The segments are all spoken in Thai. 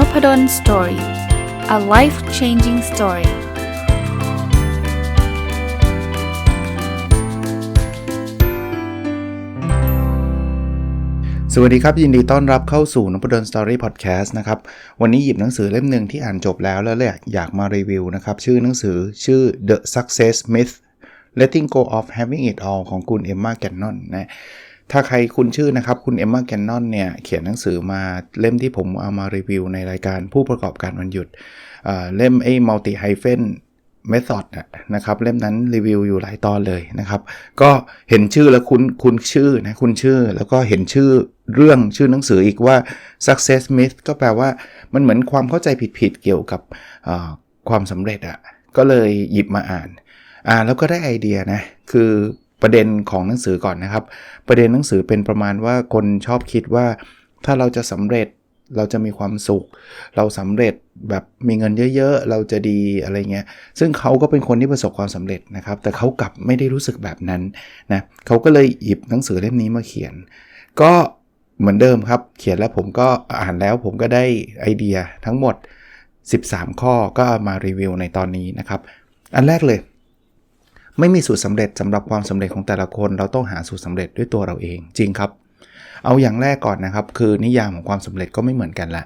n o p ด d o สตอรี่ a life changing story สวัสดีครับ ยินดีต้อนรับเข้าสู่นพดลสตอรี่พอดแคสต์นะครับ วันนี้หยิบหนังสือเล่มหนึ่งที่อ่านจบแล้วแล้วเลยอยากมารีวิวนะครับ ชื่อหนังสือชื่อ The Success Myth Letting Go of Having It All ของคุณเอมมาแกนนอนนะ ถ้าใครคุณชื่อนะครับ คุณเอมมาแกนนอนเนี่ย เขียนหนังสือมาเล่มที่ผมเอามารีวิวในรายการผู้ประกอบการวันหยุดเล่มไอ้ multi hyphen method นะครับเล่มนั้นรีวิวอยู่หลายตอนเลยนะครับ ก็เห็นชื่อแล้วคุณคุณชื่อนะคุณชื่อ แล้วก็เห็นชื่อเรื่องชื่อหนังสืออีกว่า success myth ก็แปลว่ามันเหมือนความเข้าใจผิดๆเกี่ยวกับความสำเร็จอะ่ะก็เลยหยิบมาอ่าน อ่านแล้วก็ได้ไอเดียนะ คือ ประเด็นของหนังสือก่อนนะครับ ประเด็นหนังสือเป็นประมาณว่าคนชอบคิดว่า ถ้าเราจะสำเร็จเราจะมีความสุข เราสำเร็จแบบมีเงินเยอะๆ เราจะดีอะไรเงี้ย ซึ่งเขาก็เป็นคนที่ประสบความสำเร็จนะครับ แต่เขากลับไม่ได้รู้สึกแบบนั้นนะเขาก็เลยหยิบหนังสือเล่มนี้มาเขียน ก็เหมือนเดิมครับ เขียนแล้วผมก็อ่านแล้วผมก็ได้ไอเดียทั้งหมด 13 ข้อก็มารีวิวในตอนนี้นะครับ อันแรกเลย ไม่มีสูตรสาเร็จสำหรับความสำเร็จของแต่ละคน เราต้องหาสูตรสาเร็จด้วยตัวเราเอง จริงครับ เอาอย่างแรกก่อนนะครับ คือนิยามของความสำเร็จก็ไม่เหมือนกันละ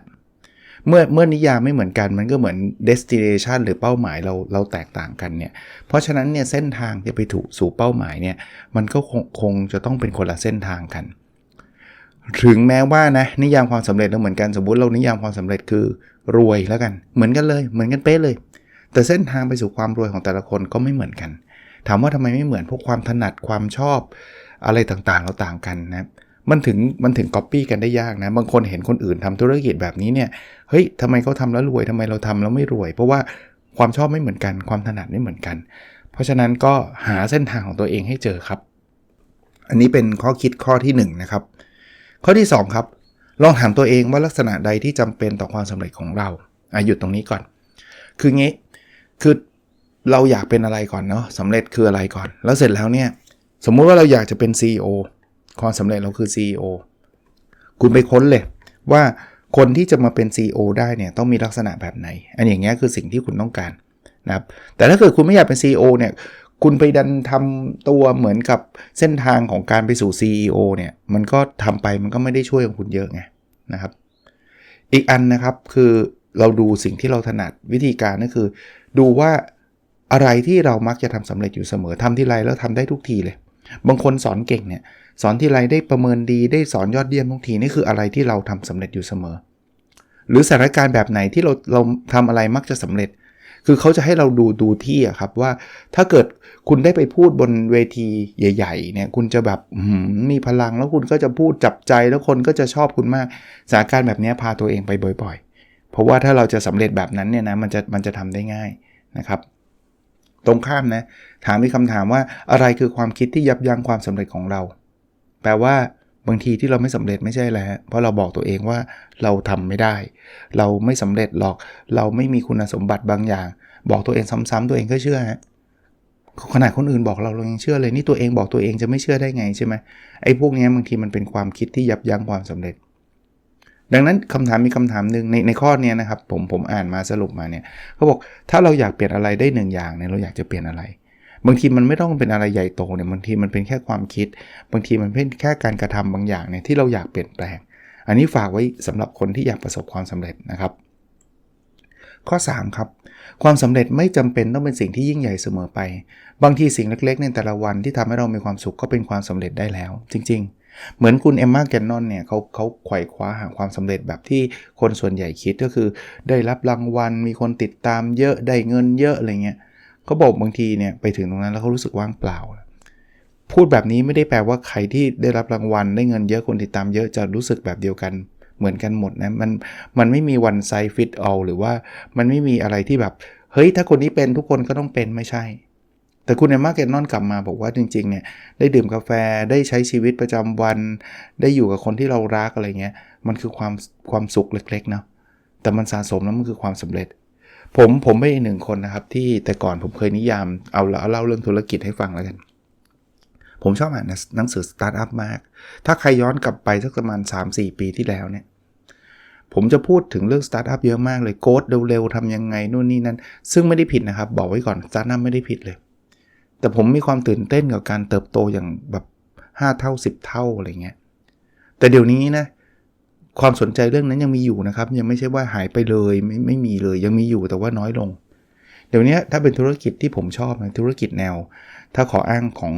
เมื่อเมื่อนิยามไม่เหมือนกันมันก็เหมือน destination หรือเป้าหมายเราเราแตกต่างกันเนี่ยเพราะฉะนั้นเนี่ยเส้นทางที่ไปถูกสู่เป้าหมายเนี่ยมันก็คงคงจะต้องเป็นคนละเส้นทางกัน ถึงแม้ว่านะนิยามความสำเร็จเราเหมือนกันสมมติเรานิยามความสำเร็จคือรวยแล้วกัน เหมือนกันเลยเหมือนกันเป๊ะเลย แต่เส้นทางไปสู่ความรวยของแต่ละคนก็ไม่เหมือนกัน ถามว่าทำไมไม่เหมือนพวกความถนัดความชอบอะไรต่างๆ เราต่างกันนะมันถึงมันถึงก๊อปปี้กันได้ยากนะ บางคนเห็นคนอื่นทำธุรกิจแบบนี้เนี่ยเฮ้ยทำไมเขาทาแล้วรวยทำไมเราทำแล้วไม่รวย เพราะว่าความชอบไม่เหมือนกัน ความถนัดไม่เหมือนกัน เพราะฉะนั้นก็หาเส้นทางของตัวเองให้เจอครับ อันนี้เป็นข้อคิดข้อที่1นนะครับข้อที่ 2 ครับ ลองถามตัวเองว่าลักษณะใดที่จำเป็นต่อความสำเร็จของเราอายุดตรงนี้ก่อน คืองี้คือ เราอยากเป็นอะไรก่อนเนาะสำเร็จคืออะไรก่อน แล้วเสร็จแล้วเนี่ย สมมุติว่าเราอยากจะเป็น CEO ความสำเร็จเราคือ CEO คุณไปค้นเลยว่าคนที่จะมาเป็น CEO ได้เนี่ยต้องมีลักษณะแบบไหน อันอย่างเงี้ยคือสิ่งที่คุณต้องการนะครับแต่ถ้าเกิดคุณไม่อยากเป็น CEO เนี่ยคุณไปดันทำตัวเหมือนกับเส้นทางของการไปสู่ CEO เนี่ยมันก็ทำไปมันก็ไม่ได้ช่วยของคุณเยอะไงนะครับ อีกอันนะครับคือเราดูสิ่งที่เราถนัดวิธีการก็คือ ดูว่า อะไรที่เรามักจะทำสำเร็จอยู่เสมอทำที่ไรแล้วทำได้ทุกทีเลย บางคนสอนเก่งเนี่ยสอนที่ไรได้ประเมินดีได้สอนยอดเยี่ยมทุกทีนี่คืออะไรที่เราทำสำเร็จอยู่เสมอ หรือสถานการณ์แบบไหนที่เราเราทำอะไรมักจะสำเร็จ คือเขาจะให้เราดูดูที่อะครับว่าถ้าเกิดคุณได้ไปพูดบนเวทีใหญ่ๆเนี่ยคุณจะแบบมีพลังแล้วคุณก็จะพูดจับใจแล้วคนก็จะชอบคุณมากสถานการณ์แบบนี้พาตัวเองไปบ่อย ๆ เพราะว่าถ้าเราจะสำเร็จแบบนั้นเนี่ยนะมันจะมันจะทำได้ง่ายนะครับ ตรงข้ามนะ ถามมีคำถามว่าอะไรคือความคิดที่ยับยั้งความสำเร็จของเรา แปลว่าบางทีที่เราไม่สำเร็จไม่ใช่แล้วเพราะเราบอกตัวเองว่าเราทำไม่ได้ เราไม่สำเร็จหรอก เราไม่มีคุณสมบัติบางอย่าง บอกตัวเองซ้ำๆตัวเองก็เชื่อฮะขนาดคนอื่นบอกเราเรายังเชื่อเลยนี่ตัวเองบอกตัวเองจะไม่เชื่อได้ไงใช่ไหมไอ้พวกนี้บางทีมันเป็นความคิดที่ยับยั้งความสำเร็จ ดังนั้นคำถามมีคำถามหนึ่งในในข้อนี้นะครับผมผมอ่านมาสรุปมาเนี่ยเขาบอกถ้าเราอยากเปลี่ยนอะไรได้หนึ่งอย่างเนี่ยเราอยากจะเปลี่ยนอะไร บางทีมันไม่ต้องเป็นอะไรใหญ่โตเนี่ยบางทีมันเป็นแค่ความคิด บางทีมันเป็นแค่การกระทำบางอย่างเนี่ยที่เราอยากเปลี่ยนแปลง อันนี้ฝากไว้สำหรับคนที่อยากประสบความสำเร็จนะครับ ข้อ 3 ครับ ความสำเร็จไม่จำเป็นต้องเป็นสิ่งที่ยิ่งใหญ่เสมอไป บางทีสิ่งเล็กๆในแต่ละวันที่ทำให้เรามีความสุขก็เป็นความสำเร็จได้แล้ว จริง ๆ เหมือนคุณเอมมาแกนนอนเนี่ยเขาเขาไขว่คว้าหาความสำเร็จแบบที่คนส่วนใหญ่คิดก็คือ ได้รับรางวัลมีคนติดตามเยอะได้เงินเยอะอะไรเงี้ยเขาบอกบางทีเนี่ยไปถึงตรงนั้นแล้วเขารู้สึกว่างเปล่า พูดแบบนี้ไม่ได้แปลว่าใครที่ได้รับรางวัลได้เงินเยอะคนติดตามเยอะจะรู้สึกแบบเดียวกันเหมือนกันหมดนะมันมันไม่มีวันไซฟิตเอาหรือว่ามันไม่มีอะไรที่แบบ เฮ้ยถ้าคนนี้เป็นทุกคนก็ต้องเป็นไม่ใช่ แต่คุณเอมมาเกนนอนกลับมาบอกว่าจริงๆเนี่ยได้ดื่มกาแฟได้ใช้ชีวิตประจำวัน ได้อยู่กับคนที่เรารักอะไรเงี้ยมันคือความความสุขเล็กๆเนาะแต่มันสะสมแล้วมันคือความสำเร็จ ผมผมไม่หนึ่งคนนะครับที่แต่ก่อนผมเคยนิยามเอาเเล่าเรื่องธุรกิจให้ฟังแล้วกัน ผมชอบอ่านหนังสือสตาร์ทอัพมาก ถ้าใครย้อนกลับไปสักประมาณ 3-4 ปีที่แล้วเนี่ยผมจะพูดถึงเรื่องสตาร์ทอัพเยอะมากเลยโกดเร็วๆทำยังไงนู่นนี่นั่นซึ่งไม่ได้ผิดนะครับ บอกไว้ก่อนสตาร์ทอัพไม่ได้ผิดเลย แต่ผมมีความตื่นเต้นกับการเติบโตอย่างแบบ 5 เท่า 10 เท่าอะไรเงี้ยแต่เดี๋ยวนี้นะความสนใจเรื่องนั้นยังมีอยู่นะครับ ยังไม่ใช่ว่าหายไปเลยไม่ไม่มีเลยยังมีอยู่แต่ว่าน้อยลง เดี๋ยวนี้ถ้าเป็นธุรกิจที่ผมชอบนะธุรกิจแนว ถ้าขออ้างของ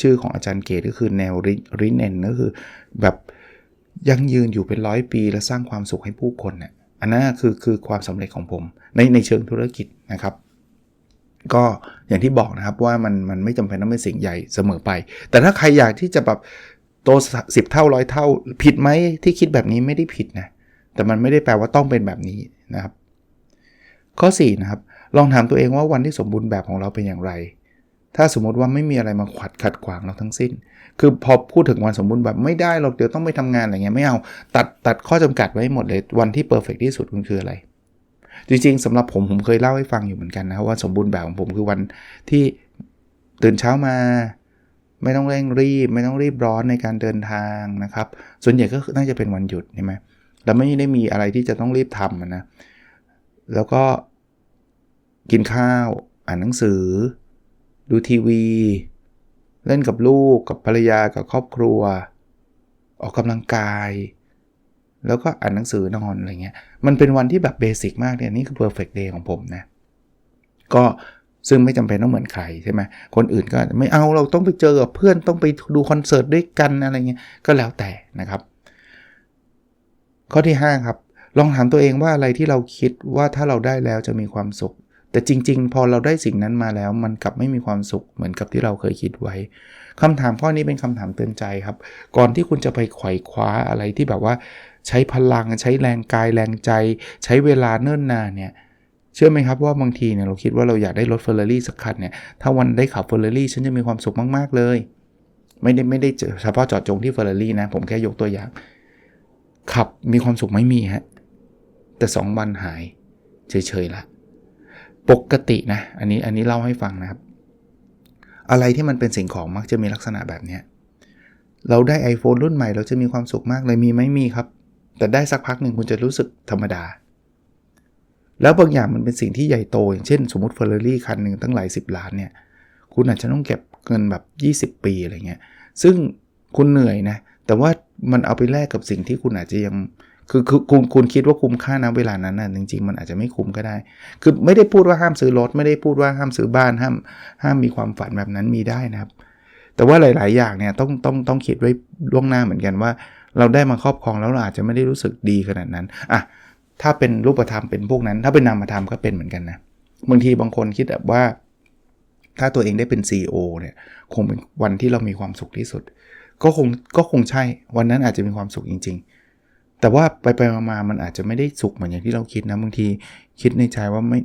ชื่อของอาจารย์เกตก็คือแนวริเนนก็คือ แบบยังยืนอยู่เป็นร้อยปี และสร้างความสุขให้ผู้คนเนี่ยอันนั้นคือคือความสำเร็จของผมในในเชิงธุรกิจนะครับ ก็อย่างที่บอกนะครับว่ามันมันไม่จำเป็นต้องเป็นสิ่งใหญ่เสมอไป แต่ถ้าใครอยากที่จะแบบโตสิบเท่าร้อยเท่า ผิดไหมที่คิดแบบนี้ไม่ได้ผิดนะแต่มันไม่ได้แปลว่าต้องเป็นแบบนี้นะครับ ข้อ4นะครับลองถามตัวเองว่าวันที่สมบูรณ์แบบของเราเป็นอย่างไร ถ้าสมมติว่าไม่มีอะไรมาขัดขัดขวางเราทั้งสิ้น คือพอพูดถึงวันสมบูรณ์แบบไม่ได้เราเดี๋ยวต้องไปทำงานอะไรเงี้ยไม่เอาตัดตัดข้อจำกัดไว้หมดเลยวันที่เพอร์เฟกที่สุดคุณคืออะไร จริงๆสำหรับผมผมเคยเล่าให้ฟังอยู่เหมือนกันนะว่าสมบูรณ์แบบของผมคือวันที่ตื่นเช้ามา ไม่ต้องเร่งรีบ ไม่ต้องรีบร้อนในการเดินทางนะครับ ส่วนใหญ่ก็น่าจะเป็นวันหยุดใช่ไหมแล้วไม่ได้มีอะไรที่จะต้องรีบทำนะแล้วก็กินข้าว อ่านหนังสือ ดูทีวี เล่นกับลูกกับภรรยากับครอบครัว ออกกำลังกาย แล้วก็อ่านหนังสือนอนอะไรเงี้ย มันเป็นวันที่แบบเบสิกมากเนี่ยนี่คือ perfect day ของผมนะ ก็ซึ่งไม่จำเป็นต้องเหมือนใครใช่ไหมคนอื่นก็ไม่เอาเราต้องไปเจอกับเพื่อนต้องไปดูคอนเสิร์ตด้วยกันอะไรเงี้ย ก็แล้วแต่นะครับ ข้อที่ 5 ครับ ลองถามตัวเองว่าอะไรที่เราคิดว่าถ้าเราได้แล้วจะมีความสุข แต่จริง ๆ พอเราได้สิ่งนั้นมาแล้ว มันกลับไม่มีความสุขเหมือนกับที่เราเคยคิดไว้คำถามข้อนี้เป็นคำถามเตือนใจครับ ก่อนที่คุณจะไปไขว่คว้าอะไรที่แบบว่า ใช้พลังใช้แรงกายแรงใจ ใช้เวลาเนิ่นนานเนี่ยเชื่อไหมครับว่าบางทีเนี่ยเราคิดว่าเราอยากได้รถเฟอร์รารี่สักคันเนี่ยถ้าวันได้ขับเฟอร์รารี่ฉันจะมีความสุขมากๆเลย ไม่ได้ไม่ได้เฉพาะจอดจงที่เฟอร์รารี่นะผมแค่ยกตัวอย่าง ขับมีความสุขไม่มีฮะแต่ 2 วันหายเฉยๆละปกตินะอันนี้อันนี้เล่าให้ฟังนะครับ อะไรที่มันเป็นสิ่งของมักจะมีลักษณะแบบนี้เราได้ iPhone รุ่นใหม่เราจะมีความสุขมากเลยมีไหมมีครับ แต่ได้สักพักหนึ่งคุณจะรู้สึกธรรมดา แล้วบางอย่างมันเป็นสิ่งที่ใหญ่โต อย่างเช่นสมมติเฟอร์รารี่คันหนึ่งตั้งหลายสิบล้านเนี่ย คุณอาจจะต้องเก็บเงินแบบ 20 ปีอะไรเงี้ย ซึ่งคุณเหนื่อยนะ แต่ว่ามันเอาไปแลกกับสิ่งที่คุณอาจจะยัง คือคือคุณคุณคิดว่าคุ้มค่านะเวลานั้นนะจริงๆ มันอาจจะไม่คุ้มก็ได้ คือไม่ได้พูดว่าห้ามซื้อรถ ไม่ได้พูดว่าห้ามซื้อบ้าน ห้าม ห้ามมีความฝันแบบนั้นมีได้นะครับ แต่ว่าหลาย ๆ อย่างเนี่ยต้องต้องต้องคิดไว้ล่วงหน้าเหมือนกันว่า เราได้มาครอบครองแล้วเราอาจจะไม่ได้รู้สึกดีขนาดนั้นอะถ้าเป็นรูปธรรมเป็นพวกนั้น ถ้าเป็นนามธรรมก็เป็นเหมือนกันนะบางทีบางคนคิดแบบว่า ถ้าตัวเองได้เป็น CEO เนี่ยคงเป็นวันที่เรามีความสุขที่สุด ก็คงก็คงใช่วันนั้นอาจจะมีความสุขจริง ๆ แต่ว่าไปไปมามันอาจจะไม่ได้สุกเหมือนอย่างที่เราคิดนะบางทีคิดในใจว่าไม่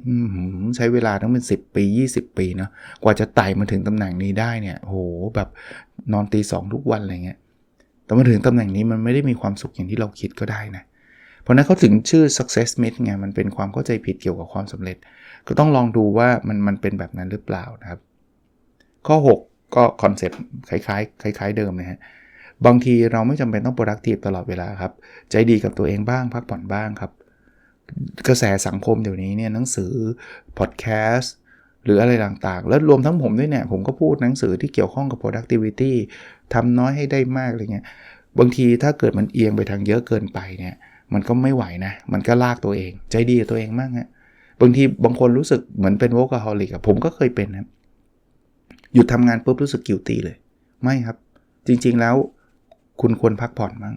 ใช้เวลาต้องเป็น 10 ปี 20 ปีเนาะกว่าจะไต่มาถึงตำแหน่งนี้ได้เนี่ยโหแบบนอนตีสองทุกวันอะไรเงี้ย แต่มาถึงตำแหน่งนี้มันไม่ได้มีความสุขอย่างที่เราคิดก็ได้นะเพราะนั้นเขาถึงชื่อ success myth ไงมันเป็นความเข้าใจผิดเกี่ยวกับความสำเร็จ ก็ต้องลองดูว่ามันมันเป็นแบบนั้นหรือเปล่านะครับ ข้อ 6 ก็คอนเซ็ปต์คล้ายๆคล้าย ๆ เดิมนะฮะบางทีเราไม่จำเป็นต้อง productive ตลอดเวลาครับ ใจดีกับตัวเองบ้างพักผ่อนบ้างครับ กระแสสังคมเดี๋ยวนี้เนี่ยหนังสือพอดแคสต์ หรืออะไรต่างๆ แล้วรวมทั้งผมด้วยเนี่ย ผมก็พูดหนังสือที่เกี่ยวข้องกับ productivity ทำน้อยให้ได้มากอะไรเงี้ย บางทีถ้าเกิดมันเอียงไปทางเยอะเกินไปเนี่ย มันก็ไม่ไหวนะ มันก็ลากตัวเอง ใจดีกับตัวเองมากฮะบางทีบางคนรู้สึกเหมือนเป็นโวกาฮอลิกอะผมก็เคยเป็นนะหยุดทำงานปุ๊บรู้สึกกิวตีเลย ไม่ครับ จริงๆแล้วคุณควรพักผ่อนบ้ง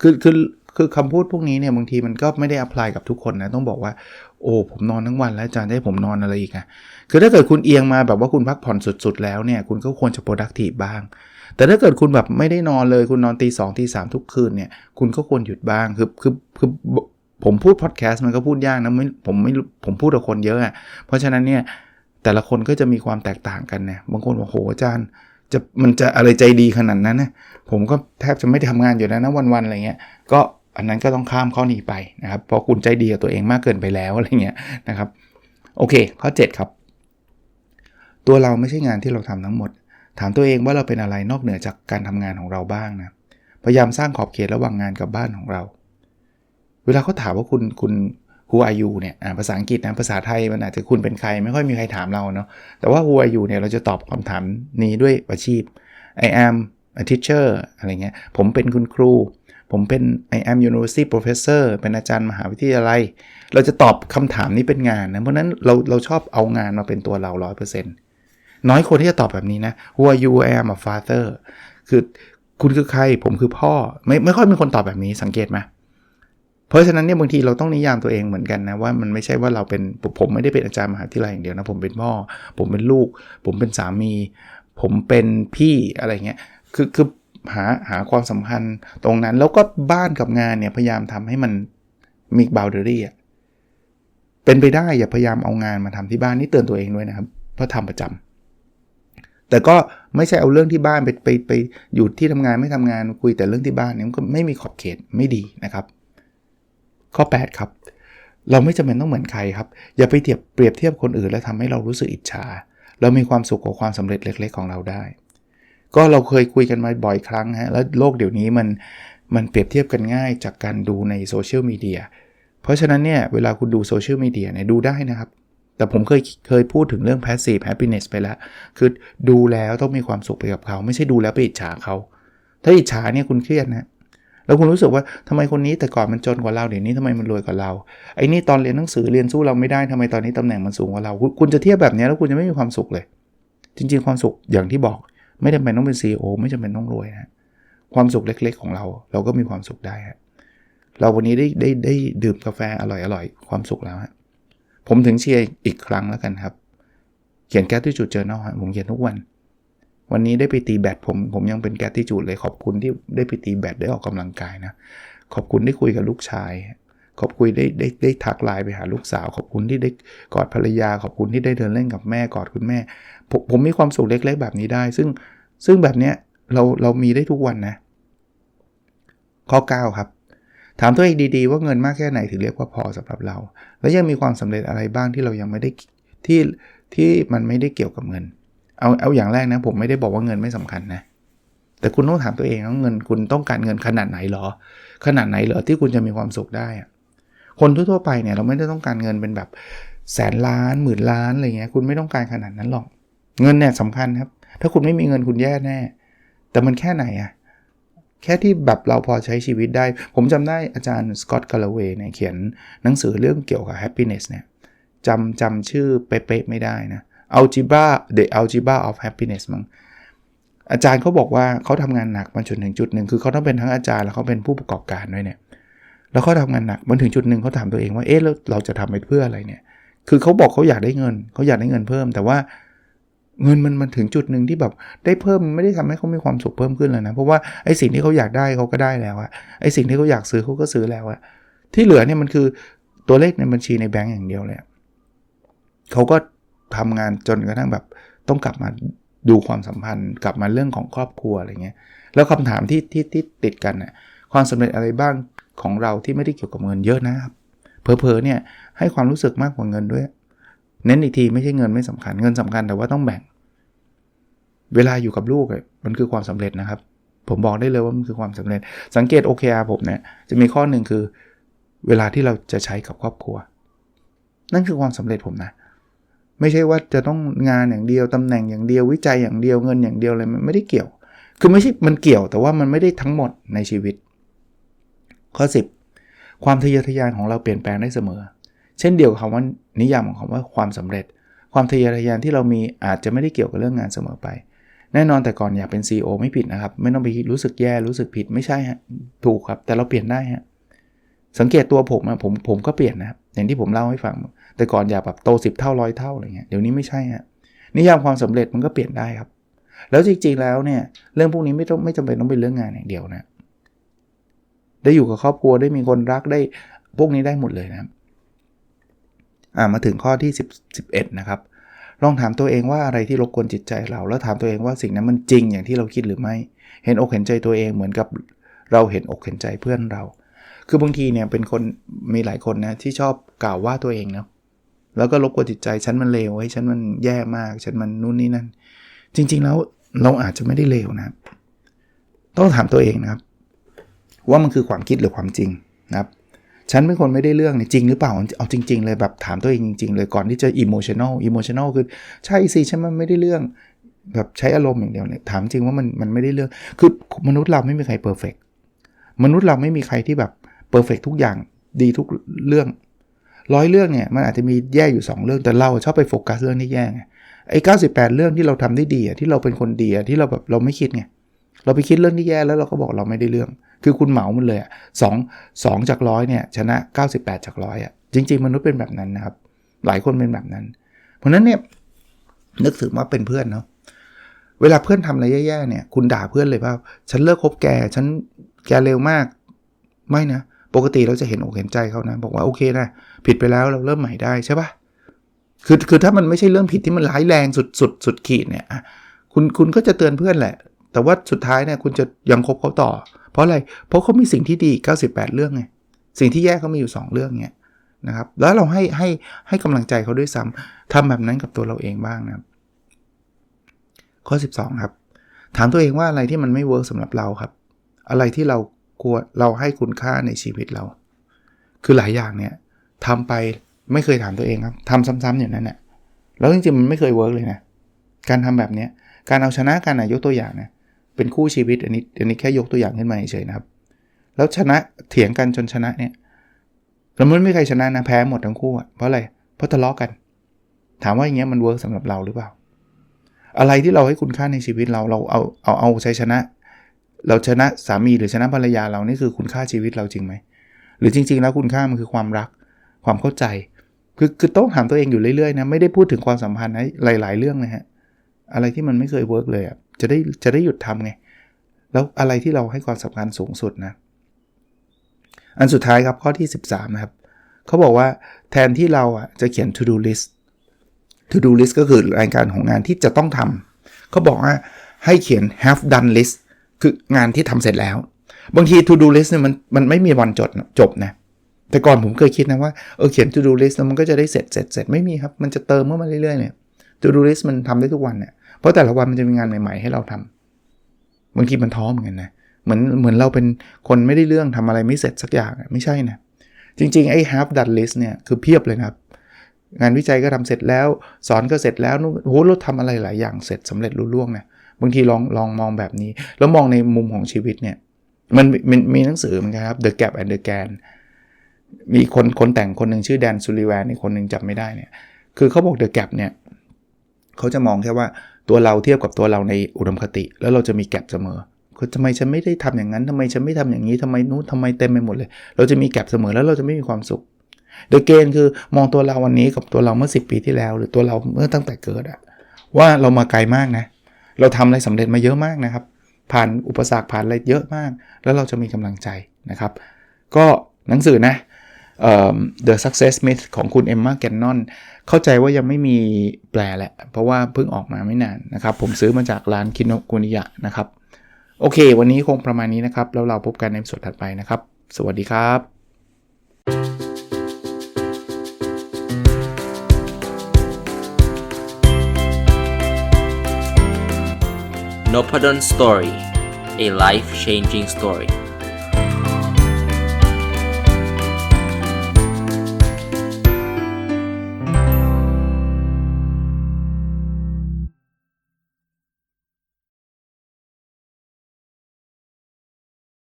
คือคือคือคำพูดพวกนี้เนี่ยบางทีมันก็ไม่ได้อัพพลายกับทุกคนนะ ต้องบอกว่า โอ้ผมนอนทั้งวันแล้วอาจารย์ได้ผมนอนอะไรอีกอะคือถ้าเกิดคุณเอียงมาแบบว่าคุณพักผ่อนสุดๆ แล้วเนี่ยคุณก็ควรจะ productive บ้าง แต่ถ้าเกิดคุณแบบไม่ได้นอนเลยคุณนอนตีสองตีสามทุกคืนเนี่ยคุณก็ควรหยุดบ้างคือคือคือผมพูดพอดแคสต์มันก็พูดยากนะไม่ผมไม่ผมพูดกับคนเยอะอะเพราะฉะนั้นเนี่ยแต่ละคนก็จะมีความแตกต่างกันเนี่ยบางคนบอกโหอาจารย์จะมันจะอะไรใจดีขนาดนั้นนะผมก็แทบจะไม่ทำงานอยู่แล้วนะวันๆอะไรเงี้ยก็ อันนั้นก็ต้องข้ามข้อนี้ไปนะครับเพราะคุณใจดีกับตัวเองมากเกินไปแล้วอะไรเงี้ยนะครับโอเค ข้อ 7 ครับ ตัวเราไม่ใช่งานที่เราทำทั้งหมด ถามตัวเองว่าเราเป็นอะไรนอกเหนือจากการทำงานของเราบ้างนะพยายามสร้างขอบเขตระหว่างงานกับบ้านของเราเเวลาเขาถามว่าคุณคุณ who are you เนี่ยภาษาอังกฤษนะภาษาไทยมันอาจจะคุณเป็นใคร ไม่ค่อยมีใครถามเราเนาะแต่ว่า who are you เนี่ยเราจะตอบคำถามนี้ด้วยอาชีพ I am a teacher อะไรเงี้ยผมเป็นคุณครู ผมเป็น I am university professor เป็นอาจารย์มหาวิทยาลัย เราจะตอบคำถามนี้เป็นงานนะ เพราะนั้นเราเราชอบเอางานมาเป็นตัวเรา 100%น้อยคนที่จะตอบแบบนี้นะ who are you I am a father คือคุณคือใคร ผมคือพ่อ ไม่ไม่ค่อยมีคนตอบแบบนี้สังเกตไหมเพราะฉะนั้นเนี่ยบางทีเราต้องนิยามตัวเองเหมือนกันนะว่ามันไม่ใช่ว่าเราเป็นผมไม่ได้เป็นอาจารย์มหาวิทยาลัยอย่างเดียวนะ ผมเป็นพ่อ ผมเป็นลูก ผมเป็นสามี ผมเป็นพี่อะไรเงี้ยคือคือ หาหาความสำคัญตรงนั้นแล้วก็บ้านกับงานเนี่ยพยายามทำให้มันมีบาวเดอรี่อะเป็นไปได้อย่าพยายามเอางานมาทำที่บ้านนี่เตือนตัวเองด้วยนะครับ เพราะทำประจำแต่ก็ไม่ใช่เอาเรื่องที่บ้านไปไปไปอยู่ที่ทำงานไม่ทำงานคุยแต่เรื่องที่บ้านเนี่ยมันก็ไม่มีขอบเขตไม่ดีนะครับ ข้อ 8 ครับ เราไม่จำเป็นต้องเหมือนใครครับ อย่าไปเทียบเปรียบเทียบคนอื่น แล้วทำให้เรารู้สึกอิจฉาเรามีความสุขกับความสำเร็จเล็ก ๆ ของเราได้ ก็เราเคยคุยกันมาบ่อยครั้งฮะแล้วโลกเดี๋ยวนี้มันมันเปรียบเทียบกันง่ายจากการดูในโซเชียลมีเดียเพราะฉะนั้นเนี่ยเวลาคุณดูโซเชียลมีเดียเนี่ยดูได้นะครับ แต่ผมเคยเคยพูดถึงเรื่อง passive happiness ไปแล้ว คือดูแล้วต้องมีความสุขไปกับเขา ไม่ใช่ดูแล้วไปอิจฉาเขา ถ้าอิจฉาเนี่ยคุณเครียดนะแล้วคุณรู้สึกว่าทำไมคนนี้แต่ก่อนมันจนกว่าเราเดี๋ยวนี้ทำไมมันรวยกว่าเราไอ้นี่ตอนเรียนหนังสือเรียนสู้เราไม่ได้ทำไมตอนนี้ตำแหน่งมันสูงกว่าเรา คุณจะเทียบแบบนี้แล้วคุณจะไม่มีความสุขเลย จริง ๆ ความสุขอย่างที่บอก ไม่จำเป็นต้องเป็น CEO ไม่จำเป็นต้องรวยนะความสุขเล็ก ๆ ของเรา เราก็มีความสุขได้ฮะเราวันนี้ได้ได้ได้ดื่มกาแฟอร่อยอร่อยความสุขแล้วฮะผมถึงเชียร์อีกครั้งแล้วกันครับ เขียนแก๊สที่จุดเจอเนลผมเขียนทุกวัน วันนี้ได้ไปตีแบดผมผมยังเป็นแก๊สที่จุดเลยขอบคุณที่ได้ไปตีแบดได้ออกกำลังกายนะขอบคุณได้คุยกับลูกชาย ขอบคุณได้ได้ได้ทักไลน์ไปหาลูกสาว ขอบคุณที่ได้กอดภรรยา ขอบคุณที่ได้เดินเล่นกับแม่กอดคุณแม่ ผมผมมีความสุขเล็ก ๆ แบบนี้ได้ ซึ่งซึ่งแบบเนี้ยเราเรามีได้ทุกวันนะ ข้อ 9 ครับ ถามตัวเองดีๆ ว่าเงินมากแค่ไหนถึงเรียกว่าพอสำหรับเรา แล้วยังมีความสำเร็จอะไรบ้างที่เรายังไม่ได้ที่ที่มันไม่ได้เกี่ยวกับเงิน เอาเอาอย่างแรกนะ ผมไม่ได้บอกว่าเงินไม่สำคัญนะแต่คุณต้องถามตัวเองว่าเงินคุณต้องการเงินขนาดไหนหรอ ขนาดไหนเหรอที่คุณจะมีความสุขได้อะ คนทั่วๆไปเนี่ยเราไม่ได้ต้องการเงินเป็นแบบแสนล้านหมื่นล้านอะไรเงี้ยคุณไม่ต้องการขนาดนั้นหรอก เงินเนี่ยสำคัญครับ ถ้าคุณไม่มีเงินคุณแย่แน่ แต่มันแค่ไหนอะแค่ที่แบบเราพอใช้ชีวิตได้ ผมจำได้อาจารย์สกอตต์คาร์เวย์เนี่ยเขียนหนังสือเรื่องเกี่ยวกับ happiness เนี่ยจำจำชื่อเป๊ะๆไม่ได้นะ algebra the algebra of happiness มั้งอาจารย์เขาบอกว่าเขาทำงานหนักมาจนถึงจุดหนึ่งคือเขาต้องเป็นทั้งอาจารย์แล้วเขาเป็นผู้ประกอบการด้วยเนี่ย แล้วเขาทำงานหนักมันถึงจุดหนึ่งเขาถามตัวเองว่า เอ๊ะแล้วเราจะทำไปเพื่ออะไรเนี่ย คือเขาบอกเขาอยากได้เงิน เขาอยากได้เงินเพิ่ม แต่ว่าเงินมันมันถึงจุดหนึ่งที่แบบได้เพิ่มไม่ได้ทำให้เขามีความสุขเพิ่มขึ้นเลยนะ เพราะว่าไอ้สิ่งที่เขาอยากได้เขาก็ได้แล้วอะไอ้สิ่งที่เขาอยากซื้อเขาก็ซื้อแล้วอะที่เหลือเนี่ยมันคือตัวเลขในบัญชีในแบงก์อย่างเดียวเลยเขาก็ทำงานจนกระทั่งแบบต้องกลับมาดูความสัมพันธ์ กลับมาเรื่องของครอบครัวอะไรเงี้ย แล้วคำถามที่ที่ที่ติดกันน่ะความสำเร็จอะไรบ้าง ของเราที่ไม่ได้เกี่ยวกับเงินเยอะนะครับเพอเพอเนี่ยให้ความรู้สึกมากกว่าเงินด้วย เน้นอีกทีไม่ใช่เงินไม่สำคัญเงินสำคัญแต่ว่าต้องแบ่ง เวลาอยู่กับลูกมันคือความสำเร็จนะครับ ผมบอกได้เลยว่ามันคือความสำเร็จ สังเกต OKR ผมเนี่ยจะมีข้อหนึ่งคือ เวลาที่เราจะใช้กับครอบครัว นั่นคือความสำเร็จผมนะไม่ใช่ว่าจะต้องงานอย่างเดียวตำแหน่งอย่างเดียววิจัยอย่างเดียวเงินอย่างเดียวเลยมันไม่ได้เกี่ยว คือไม่ใช่มันเกี่ยวแต่ว่ามันไม่ได้ทั้งหมดในชีวิต ข้อ 10 ความทะเยอทะยานของเราเปลี่ยนแปลงได้เสมอ เช่นเดียวกับคำว่านิยามของคำว่าความสำเร็จ ความทะเยอทะยานที่เรามีอาจจะไม่ได้เกี่ยวกับเรื่องงานเสมอไป แน่นอนแต่ก่อนอยากเป็น CEO ไม่ผิดนะครับ ไม่ต้องไปรู้สึกแย่รู้สึกผิดไม่ใช่ฮะถูกครับ แต่เราเปลี่ยนได้ฮะสังเกตตัวผมอะผมผมก็เปลี่ยนนะครับอย่างที่ผมเล่าให้ฟัง แต่ก่อนอยากแบบโต10เท่าร้อยเท่าอะไรเงี้ยเดี๋ยวนี้ไม่ใช่ฮะนิยามความสำเร็จมันก็เปลี่ยนได้ครับ แล้วจริงๆแล้วเนี่ยเรื่องพวกนี้ไม่ต้องไม่จำเป็นต้องเป็นเรื่องงานอย่างเดียวนะ ได้อยู่กับครอบครัวได้มีคนรักได้พวกนี้ได้หมดเลยนะครับอ่ามาถึงข้อที่10 11นะครับลองถามตัวเองว่าอะไรที่รบกวนจิตใจเรา แล้วถามตัวเองว่าสิ่งนั้นมันจริงอย่างที่เราคิดหรือไม่ เห็นอกเห็นใจตัวเองเหมือนกับเราเห็นอกเห็นใจเพื่อนเรา คือบางทีเนี่ยเป็นคนมีหลายคนนะที่ชอบกล่าวว่าตัวเองนะแล้วก็ลบกวนจิตใจฉันมันเลวไอ้ฉันมันแย่มากฉันมันนู่นนี่นั่นจริง ๆ แล้วเราอาจจะไม่ได้เลวนะ ต้องถามตัวเองนะครับ ว่ามันคือความคิดหรือความจริงนะครับฉันเป็นคนไม่ได้เรื่องเนี่ยจริงหรือเปล่าเอาจริง ๆ เลยแบบถามตัวเองจริง ๆ เลยก่อนที่จะอิโมชัน a ลอิโมชัน a ลคือใช่สิฉันมันไม่ได้เรื่องแบบใช้อารมณ์อย่างเดียวเนี่ยถามจริงว่ามันมันไม่ได้เรื่องคือมนุษย์เราไม่มีใครเพอร์เฟกมนุษย์เราไม่มีใครที่แบบเพอร์เฟกทุกอย่างดีทุกเรื่องร้อยเรื่องเนี่ยมันอาจจะมีแย่อยู่ 2 เรื่องแต่เราชอบไปโฟกัสเรื่องที่แย่ไงไอ้98 เรื่องที่เราทำได้ดีอะที่เราเป็นคนดีอะที่เราแบบเราไม่คิดไงเราไปคิดเรื่องที่แย่แล้วเราก็บอกเราไม่ได้เรื่อง คือคุณเหมามันเลยสองสองจากร้อยเนี่ยชนะ 98 จากร้อยอะจริง ๆ มนุษย์เป็นแบบนั้นนะครับ หลายคนเป็นแบบนั้น เพราะนั้นเนี่ยนึกถึงว่าเป็นเพื่อนเนาะเวลาเพื่อนทำอะไรแย่ๆเนี่ย คุณด่าเพื่อนเลยว่าฉันเลิกคบแกฉันแกเร็วมาก ไม่นะปกติเราจะเห็นอกเห็นใจเขานะ บอกว่าโอเคนะผิดไปแล้วเราเริ่มใหม่ได้ใช่ปะคือคือถ้ามันไม่ใช่เรื่องผิดที่มันร้ายแรงสุดสุดสุดขีดเนี่ยคุณคุณก็จะเตือนเพื่อนแหละ แต่ว่าสุดท้ายเนี่ยคุณจะยังคบเขาต่อ เพราะอะไร เพราะเขามีสิ่งที่ดี 98 เรื่องไง สิ่งที่แย่เขามีอยู่ 2 เรื่องเนี่ยนะครับ แล้วเราให้ให้ให้กำลังใจเขาด้วยซ้ำทำแบบนั้นกับตัวเราเองบ้างนะครับ ข้อ 12 ครับ ถามตัวเองว่าอะไรที่มันไม่เวิร์กสำหรับเราครับ อะไรที่เรากลัวเราให้คุณค่าในชีวิตเรา คือหลายอย่างเนี่ยทำไปไม่เคยถามตัวเองครับทำซ้ำๆอย่างนั้นแหละแล้วจริงๆมันไม่เคยเวิร์กเลยนะ การทำแบบเนี้ยการเอาชนะการนายกตัวอย่างนะ เป็นคู่ชีวิตอันนี้อันนี้แค่ยกตัวอย่างขึ้นมาเฉยๆนะครับ แล้วชนะเถียงกันจนชนะเนี่ยแล้วมันไม่มีใครชนะนะแพ้หมดทั้งคู่อะเพราะอะไรเพราะทะเลาะกัน ถามว่าอย่างเงี้ยมันเวิร์กสำหรับเราหรือเปล่า อะไรที่เราให้คุณค่าในชีวิตเราเราเอาเอาเอาใชัยชนะ เราชนะสามีหรือชนะภรรยาเรานี่คือคุณค่าชีวิตเราจริงไหมหรือจริง ๆ แล้วคุณค่ามันคือความรักความเข้าใจ คือคือต้องถามตัวเองอยู่เรื่อยๆนะไม่ได้พูดถึงความสัมพันธ์นะหลาย ๆ เรื่องนะฮะ อะไรที่มันไม่เคยเวิร์กเลยอะจะได้จะได้หยุดทำไง แล้วอะไรที่เราให้ความสำคัญสูงสุดนะ อันสุดท้ายครับข้อที่ 13 นะครับเขาบอกว่าแทนที่เราอะจะเขียน to do list to do list ก็คือรายการของงานที่จะต้องทำเขาบอกว่าให้เขียน have done list คืองานที่ทำเสร็จแล้ว บางที to do list เนี่ยมันมันไม่มีวันจดจบนะแต่ก่อนผมเคยคิดนะว่าเออเขียน to do list แล้วมันก็จะได้เสร็จเสร็จเสร็จไม่มีครับ มันจะเติมเมื่อมาเรื่อยๆเนี่ย to do list มันทำได้ทุกวันเนี่ย เพราะแต่ละวันมันจะมีงานใหม่ ๆ ให้เราทำบางทีมันท้อเหมือนกันนะเหมือนเหมือนเราเป็นคนไม่ได้เรื่องทำอะไรไม่เสร็จสักอย่างไม่ใช่นะจริงๆไอ้ have done list เนี่ยคือเพียบเลยนะครับ งานวิจัยก็ทำเสร็จแล้ว สอนก็เสร็จแล้วนู่นโหเราทำอะไรหลายอย่างเสร็จสำเร็จรุ่ล่วงนะบางทีลองลองมองแบบนี้ แล้วมองในมุมของชีวิตเนี่ยมันมันมีหนังสือเหมือนกันครับ The Gap and the Gan มีคนคนแต่งคนหนึ่งชื่อแดนซูริแวนอีกคนหนึ่งจำไม่ได้เนี่ย คือเขาบอก The Gap เนี่ยเขาจะมองแค่ว่า ตัวเราเทียบกับตัวเราในอุดมคติ แล้วเราจะมีแกลบเสมอคือทำไมฉันไม่ได้ทำอย่างนั้นทำไมฉันไม่ทำอย่างนี้ทำไมนู้นทำไมเต็มไปหมดเลย เราจะมีแกลบเสมอแล้วเราจะไม่มีความสุขโดยเกณฑ์คือมองตัวเราวันนี้กับตัวเราเมื่อ 10 ปีที่แล้ว หรือตัวเราเมื่อตั้งแต่เกิดอะว่าเรามาไกลมากนะ เราทำอะไรสำเร็จมาเยอะมากนะครับ ผ่านอุปสรรคผ่านอะไรเยอะมาก แล้วเราจะมีกำลังใจนะครับ ก็หนังสือนะ The Success Myth ของคุณเอมมาแกนนอน เข้าใจว่ายังไม่มีแปลแหละ เพราะว่าเพิ่งออกมาไม่นานนะครับ ผมซื้อมาจากร้านคินโนกุนิยะนะครับ โอเค วันนี้คงประมาณนี้นะครับ แล้วเราพบกันในสดถัดไปนะครับ สวัสดีครับ n o p a d o n Story a life changing story